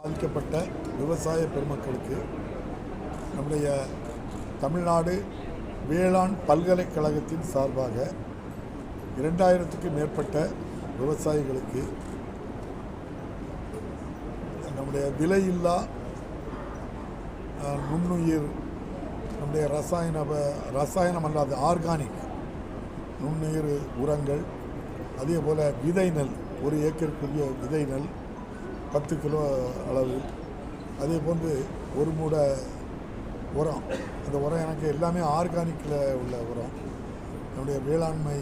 பாதிக்கப்பட்ட விவசாய பெருமக்களுக்கு நம்முடைய தமிழ்நாடு வேளாண் பல்கலைக்கழகத்தின் சார்பாக இரண்டாயிரத்துக்கு மேற்பட்ட விவசாயிகளுக்கு நம்முடைய விலையில்லா நுண்ணுயிர் நம்முடைய ரசாயன ரசாயனம் அல்லாத ஆர்கானிக் நுண்ணுயிர் உரங்கள் அதே போல் விதை நெல் ஒரு ஏக்கருக்குரிய விதை நெல் பத்து கிலோ அளவு. அதே போன்று ஒரு மூடை உரம். அந்த உரம் எனக்கு எல்லாமே ஆர்கானிக்கில் உள்ள உரம். நம்முடைய வேளாண்மை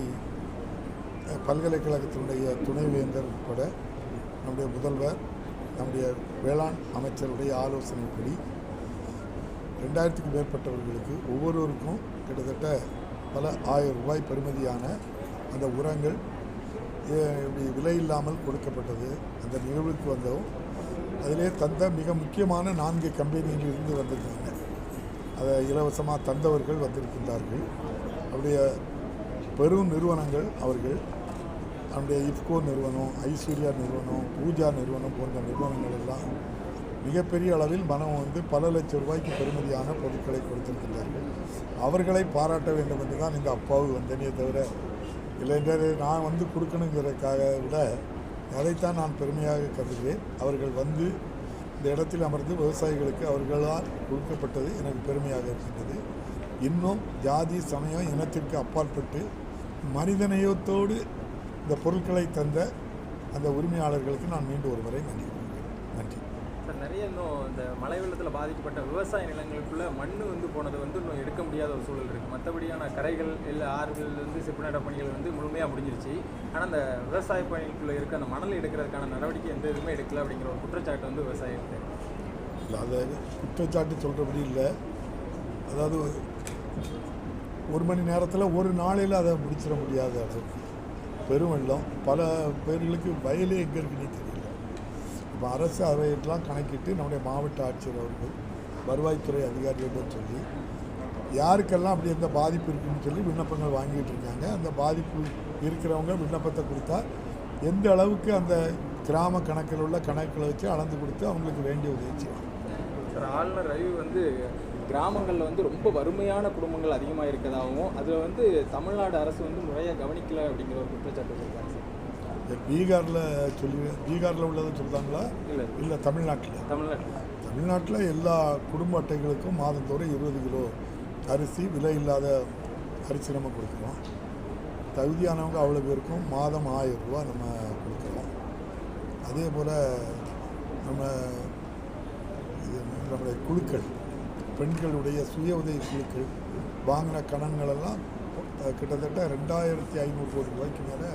பல்கலைக்கழகத்தினுடைய துணைவேந்தர் உட்பட நம்முடைய முதல்வர் நம்முடைய வேளாண் அமைச்சருடைய ஆலோசனைப்படி ரெண்டாயிரத்துக்கும் மேற்பட்டவர்களுக்கு ஒவ்வொருவருக்கும் கிட்டத்தட்ட பல ஆயிரம் ரூபாய் பெறுமதியான அந்த உரங்கள் இப்படி விலை இல்லாமல் கொடுக்கப்பட்டது. அந்த நிகழ்வுக்கு வந்தோம். அதிலே தந்த மிக முக்கியமான நான்கு கம்பெனியில் இருந்து வந்திருந்தாங்க அதை இலவசமாக தந்தவர்கள் வந்திருக்கின்றார்கள். அவருடைய பெரும் நிறுவனங்கள் அவர்கள். நம்முடைய இஃப்கோ நிறுவனம் ஐஸ்வர்யா நிறுவனம் பூஜா நிறுவனம் போன்ற நிறுவனங்கள் எல்லாம் மிகப்பெரிய அளவில் மனம் வந்து பல லட்சம் ரூபாய்க்கு பெறுமதியான பொருட்களை கொடுத்திருக்கின்றார்கள். அவர்களை பாராட்ட வேண்டும் என்று தான் இந்த அப்பாவு வந்தனே தவிர இல்லை நான் வந்து கொடுக்கணுங்கிறதுக்காக விட அதைத்தான் நான் பெருமையாக கருதுகிறேன். அவர்கள் வந்து இந்த இடத்தில் அமர்ந்து விவசாயிகளுக்கு அவர்களால் கொடுக்கப்பட்டது எனக்கு பெருமையாக இருக்கின்றது. இன்னும் ஜாதி சமயம் இனத்திற்கு அப்பாற்பட்டு மனிதநேயத்தோடு இந்த பொருட்களை தந்த அந்த உரிமையாளர்களுக்கு நான் மீண்டும் ஒரு முறை நன்றி கூறுகிறேன். நன்றி. சார் நிறைய இன்னும் இந்த மழை வெள்ளத்தில் பாதிக்கப்பட்ட விவசாய நிலங்களுக்குள்ள மண் வந்து போனது வந்து இன்னும் எடுக்க முடியாத ஒரு சூழல் இருக்குது மற்றபடியான கரைகள் இல்லை ஆறுகள் வந்து செப்புநட பணிகள் வந்து முழுமையாக முடிஞ்சிருச்சு. ஆனால் அந்த விவசாய பணிகளுக்குள்ளே இருக்க அந்த மணல் எடுக்கிறதுக்கான நடவடிக்கை எந்த இதுவுமே எடுக்கல அப்படிங்கிற ஒரு குற்றச்சாட்டு வந்து விவசாயிகளுக்கு இல்லை அதை குற்றச்சாட்டு சொல்கிறபடி இல்லை. அதாவது ஒரு மணி நேரத்தில் ஒரு நாளையில் அதை முடிச்சிட முடியாத அளவுக்கு. பெருவெள்ளம் பல பேர்களுக்கு வயலே எங்கே இருக்குன்னே தெரியும் இப்போ அரசு அவையெல்லாம் கணக்கிட்டு நம்முடைய மாவட்ட ஆட்சியர் அவர்கள் வருவாய்த்துறை அதிகாரிகளிடம் சொல்லி யாருக்கெல்லாம் அப்படி எந்த பாதிப்பு இருக்குன்னு சொல்லி விண்ணப்பங்கள் வாங்கிட்டு இருக்காங்க. அந்த பாதிப்பு இருக்கிறவங்க விண்ணப்பத்தை கொடுத்தா எந்த அளவுக்கு அந்த கிராம கணக்கில் உள்ள கணக்கில் வச்சு அளந்து கொடுத்து அவங்களுக்கு வேண்டிய உதவி செய்வாங்க. சார் ஆளுநர் ரவி வந்து கிராமங்களில் வந்து ரொம்ப வறுமையான குடும்பங்கள் அதிகமாக இருக்கதாகவும் அதில் வந்து தமிழ்நாடு அரசு வந்து முறையாக கவனிக்கலை அப்படிங்கிற ஒரு குற்றச்சாட்டு இருக்காங்க பீகாரில் சொல்லி பீகாரில் உள்ளதை சொல்கிறாங்களா இல்லை. தமிழ்நாட்டில். தமிழ்நாட்டில். தமிழ்நாட்டில் எல்லா குடும்ப அட்டைகளுக்கும் மாதந்தோறும் இருபது கிலோ அரிசி விலை இல்லாத அரிசி நம்ம கொடுக்குறோம். தகுதியானவங்க அவ்வளோ பேருக்கும் மாதம் ஆயிரம் ரூபா நம்ம கொடுக்குறோம். அதே போல் நம்ம இது நம்முடைய குழுக்கள் பெண்களுடைய சுய உதவி குழுக்கள் வாங்கின கடன்களெல்லாம் கிட்டத்தட்ட ரெண்டாயிரத்தி ஐநூறு கோடி ரூபாய்க்கு மேலே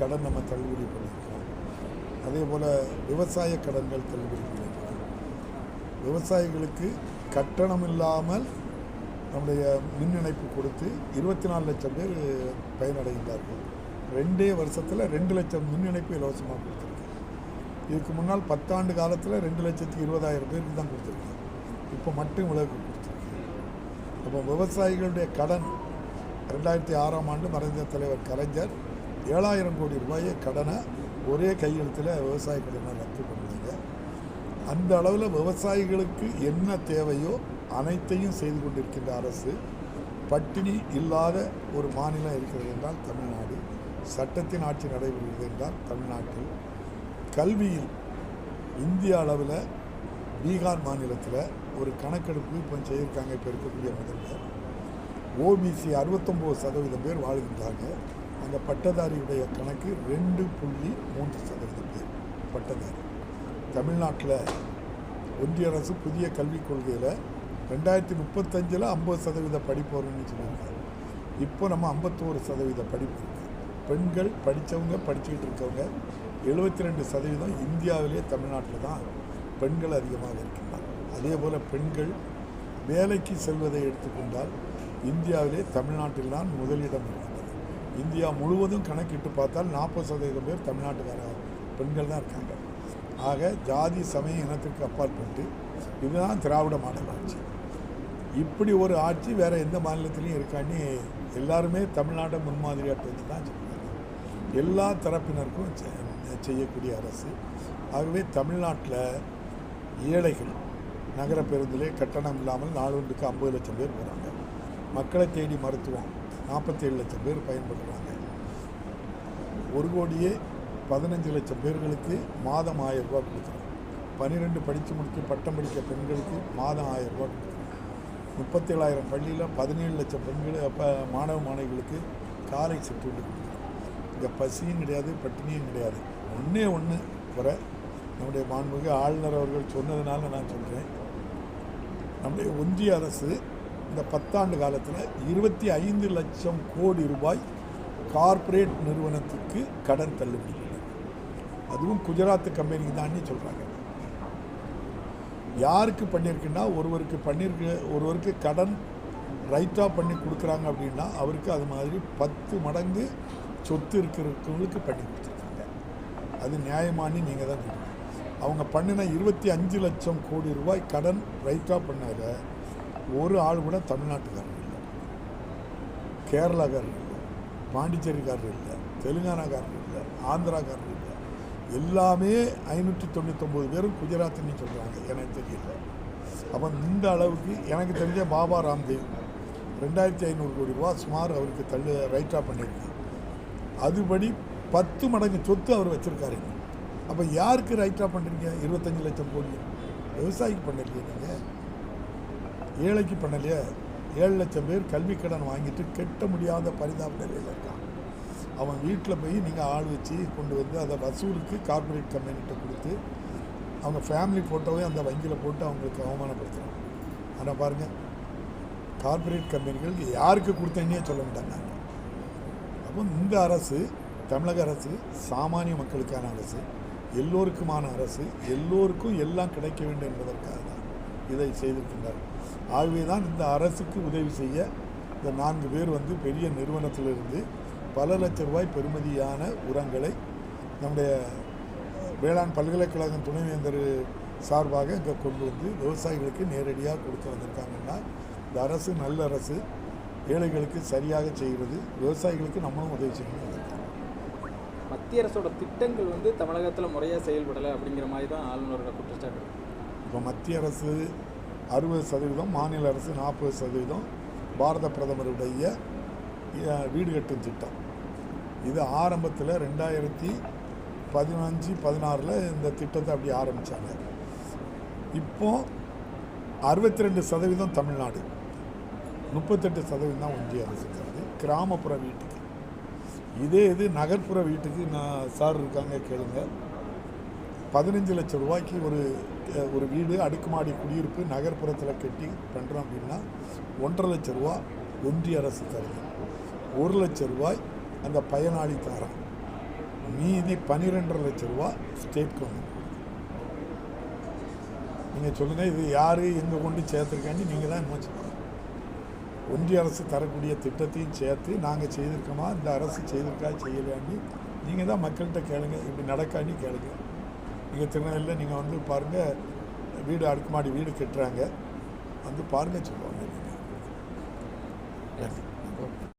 கடன் நம்ம தள்ளுபடி பண்ணியிருக்கோம். அதே போல் விவசாய கடன்கள் தள்ளுபடி பண்ணியிருக்கோம். விவசாயிகளுக்கு கட்டணம் இல்லாமல் நம்முடைய மின் இணைப்பு கொடுத்து இருபத்தி நாலு லட்சம் பேர் பயனடைகின்றார்கள். ரெண்டே வருஷத்தில் ரெண்டு லட்சம் மின் இணைப்பு இலவசமாக கொடுத்துருக்கேன் இதுக்கு முன்னால் பத்தாண்டு காலத்தில் ரெண்டு லட்சத்தி இருபதாயிரம் பேருக்கு தான் கொடுத்துருக்கேன் இப்போ மட்டும் விலக்கு கொடுத்துருக்கேன் அப்போ விவசாயிகளுடைய கடன் ரெண்டாயிரத்தி ஆறாம் ஆண்டு மறைந்த தலைவர் கலைஞர் ஏழாயிரம் கோடி ரூபாயை கடனை ஒரே கையெழுத்தில் விவசாய கடனை ரத்து பண்ணுறாங்க அந்த அளவில் விவசாயிகளுக்கு என்ன தேவையோ அனைத்தையும் செய்து கொண்டிருக்கின்ற அரசு பட்டினி இல்லாத ஒரு மாநிலம் இருக்கிறது என்றால் தமிழ்நாடு. சட்டத்தின் ஆட்சி நடைபெறுகிறது என்றால் தமிழ்நாட்டில். கல்வியில் இந்திய அளவில் பீகார் மாநிலத்தில் ஒரு கணக்கெடுப்பு இப்போ செய்திருக்காங்க இப்போ இருக்கக்கூடிய முதல்வர். ஓபிசி அறுபத்தொம்போது சதவீதம் பேர் வாழ்கின்றாங்க. அந்த பட்டதாரியுடைய கணக்கு ரெண்டு புள்ளி மூன்று சதவீதம் பேர். பட்டதாரி. தமிழ்நாட்டில் ஒன்றிய அரசு புதிய கல்விக் கொள்கையில் ரெண்டாயிரத்தி முப்பத்தஞ்சில் ஐம்பது சதவீத படிப்பு வரும்னு சொன்னாங்க இப்போ நம்ம ஐம்பத்தோரு சதவீத படிப்பு பெண்கள் படித்தவங்க படிச்சுக்கிட்டு இருக்கவங்க எழுபத்தி ரெண்டு சதவீதம் இந்தியாவிலே தமிழ்நாட்டில் தான் பெண்கள் அதிகமாக இருக்கின்றார் அதே போல் பெண்கள் வேலைக்கு செல்வதை எடுத்துக்கொண்டால் இந்தியாவிலே தமிழ்நாட்டில் தான் முதலிடம் இருக்கின்றது இந்தியா முழுவதும் கணக்கிட்டு பார்த்தால் நாற்பது சதவீதம் பேர் தமிழ்நாட்டுக்கார பெண்கள் தான் இருக்காங்க. ஆக ஜாதி சமய இனத்திற்கு அப்பாற்பட்டு இதுதான் திராவிட மாடல் ஆட்சி. இப்படி ஒரு ஆட்சி வேறு எந்த மாநிலத்திலையும் இருக்கான்னு எல்லாருமே தமிழ்நாட்டை முன்மாதிரியாட்டு வச்சு தான் சொல்கிறாங்க எல்லா தரப்பினருக்கும் செய்யக்கூடிய அரசு. ஆகவே தமிழ்நாட்டில் ஏழைகள் நகர பேருந்திலே கட்டணம் இல்லாமல் நாளொன்றுக்கு ஐம்பது லட்சம் பேர் போகிறாங்க மக்களை தேடி மருத்துவம் நாற்பத்தேழு லட்சம் பேர் பயன்படுறாங்க. ஒரு கோடியே பதினஞ்சு லட்சம் பேர்களுக்கு மாதம் ஆயிரம் ரூபா கொடுக்குறோம் பன்னிரெண்டு படித்து முடித்து பட்டம் படிக்க பெண்களுக்கு மாதம் ஆயிரம் ரூபா கொடுக்குறோம் முப்பத்தேழாயிரம் பள்ளியில் பதினேழு லட்சம் பெண்கள் அப்போ மாணவ மாணவிகளுக்கு காலை சிற்றுண்டி கொடுக்குறோம் இங்கே பசியும் கிடையாது பட்டினியும் கிடையாது. ஒன்றே ஒன்று குறை. நம்முடைய மாண்புமிகு ஆளுநர் அவர்கள் சொன்னதுனால நான் சொல்கிறேன் நம்முடைய ஒன்றிய அரசு இந்த பத்தாண்டு காலத்தில் இருபத்தி ஐந்து லட்சம் கோடி ரூபாய் கார்ப்பரேட் நிறுவனத்துக்கு கடன் தள்ளுபடி அதுவும் குஜராத் கம்பெனிக்கு தான்னு சொல்கிறாங்க யாருக்கு பண்ணியிருக்குன்னா ஒருவருக்கு பண்ணியிருக்கு ஒருவருக்கு கடன் ரைட்டாக பண்ணி கொடுக்குறாங்க அப்படின்னா அவருக்கு அது மாதிரி பத்து மடங்கு சொத்து இருக்கிறவங்களுக்கு பண்ணி கொடுத்துருக்காங்க. அது நியாயமானு நீங்கள் தான் அவங்க பண்ணின இருபத்தி அஞ்சு லட்சம் கோடி ரூபாய் கடன் ரைட்டாக பண்ணாத ஒரு ஆள் கூட தமிழ்நாட்டுக்காரர் இல்லை. கேரளாக்காரர் இல்லை. பாண்டிச்சேரிக்காரர் இல்லை. தெலுங்கானாக்காரர் இல்லை. ஆந்திராக்காரர் இல்லை. எல்லாமே ஐநூற்றி தொண்ணூத்தொம்பது பேரும் குஜராத்துன்னு சொல்கிறாங்க எனக்கு தெரியல. அப்போ இந்த அளவுக்கு எனக்கு தெரிஞ்ச பாபா ராம்தேவ் ரெண்டாயிரத்தி ஐநூறு கோடி ரூபா சுமார் அவருக்கு தள்ளு ரைட்டாக பண்ணியிருக்கு அதுபடி பத்து மடங்கு சொத்து அவர் வச்சுருக்காரு. அப்போ யாருக்கு ரைட்டாக பண்ணுறீங்க இருபத்தஞ்சி லட்சம் கோடி விவசாயிக்கு பண்ணிருக்கீங்க நீங்கள் ஏழைக்கு பண்ணலையே? ஏழு லட்சம் பேர் கல்வி கடன் வாங்கிட்டு கட்ட முடியாத பரிதாப நிலையில் இருக்கான். அவன் வீட்டில் போய் நீங்கள் ஆள் வச்சு கொண்டு வந்து அதை வசூலுக்கு கார்ப்பரேட் கம்பெனிகிட்ட கொடுத்து அவங்க ஃபேமிலி ஃபோட்டோவே அந்த வங்கியில் போட்டு அவங்களுக்கு அவமானப்படுத்துகிறாங்க ஆனால் பாருங்கள் கார்ப்பரேட் கம்பெனிகள் யாருக்கு கொடுத்தேன்னே சொல்ல மாட்டாங்க. அப்போ இந்த அரசு தமிழக அரசு சாமானிய மக்களுக்கான அரசு எல்லோருக்குமான அரசு எல்லோருக்கும் எல்லாம் கிடைக்க வேண்டும் என்பதற்காக இதை செய்திருக்கின்றார் ஆகவே தான் இந்த அரசுக்கு உதவி செய்ய இந்த நான்கு பேர் வந்து பெரிய நிறுவனத்திலிருந்து பல லட்ச ரூபாய் பெறுமதியான உரங்களை நம்முடைய வேளாண் பல்கலைக்கழகம் துணைவேந்தர் சார்பாக இங்கே கொண்டு வந்து விவசாயிகளுக்கு நேரடியாக கொடுத்து வந்திருக்காங்கன்னா இந்த அரசு நல்ல அரசு ஏழைகளுக்கு சரியாக செய்கிறது விவசாயிகளுக்கு நம்மளும் உதவி செய்யணும். மத்திய அரசோட திட்டங்கள் வந்து தமிழகத்தில் முறையாக செயல்படலை அப்படிங்கிற மாதிரி தான் ஆளுநரோட குற்றச்சாட்டு. இப்போ மத்திய அரசு அறுபது சதவீதம் மாநில அரசு நாற்பது சதவீதம் பாரத பிரதமருடைய வீடு கட்டும் திட்டம். இது ஆரம்பத்தில் ரெண்டாயிரத்தி பதினஞ்சு பதினாறில் இந்த திட்டத்தை அப்படி ஆரம்பித்தாங்க இப்போ அறுபத்தி ரெண்டு சதவீதம் தமிழ்நாடு. முப்பத்தெட்டு சதவீதம் தான் ஒன்றிய அரசு கிராமப்புற வீட்டுக்கு. இதே இது நகர்ப்புற வீட்டுக்கு நான் சார் இருக்காங்க கேளுங்கள் பதினஞ்சு லட்சம் ரூபாய்க்கு ஒரு ஒரு வீடு அடுக்குமாடி குடியிருப்பு நகர்ப்புறத்தில் கட்டி பண்ணுறோம் அப்படின்னா ஒன்றரை லட்ச ரூபா ஒன்றிய அரசு தருது. ஒரு லட்ச ரூபாய் அந்த பயனாளி தரான். மீதி பன்னிரெண்டரை லட்ச ரூபா ஸ்டேட் கவர்மெண்ட் நீங்கள் சொல்லுங்கள் இது யார் எங்கே கொண்டு சேர்த்துருக்காண்டி நீங்கள் தான் என்ன சொல்லணும் ஒன்றிய அரசு தரக்கூடிய திட்டத்தையும் சேர்த்து நாங்கள் செய்திருக்கோமா இந்த அரசு செய்திருக்கா செய்யலையாண்டி நீங்கள் தான் மக்கள்கிட்ட கேளுங்க இப்படி நடக்காண்டி கேளுங்க. நீங்கள் திருநெல்வேலியில் நீங்கள் வந்து பாருங்கள் வீடு அடுக்குமாடி வீடு கட்டுறாங்க. வந்து பாருங்கள் சொல்லுவாங்க. நீங்கள்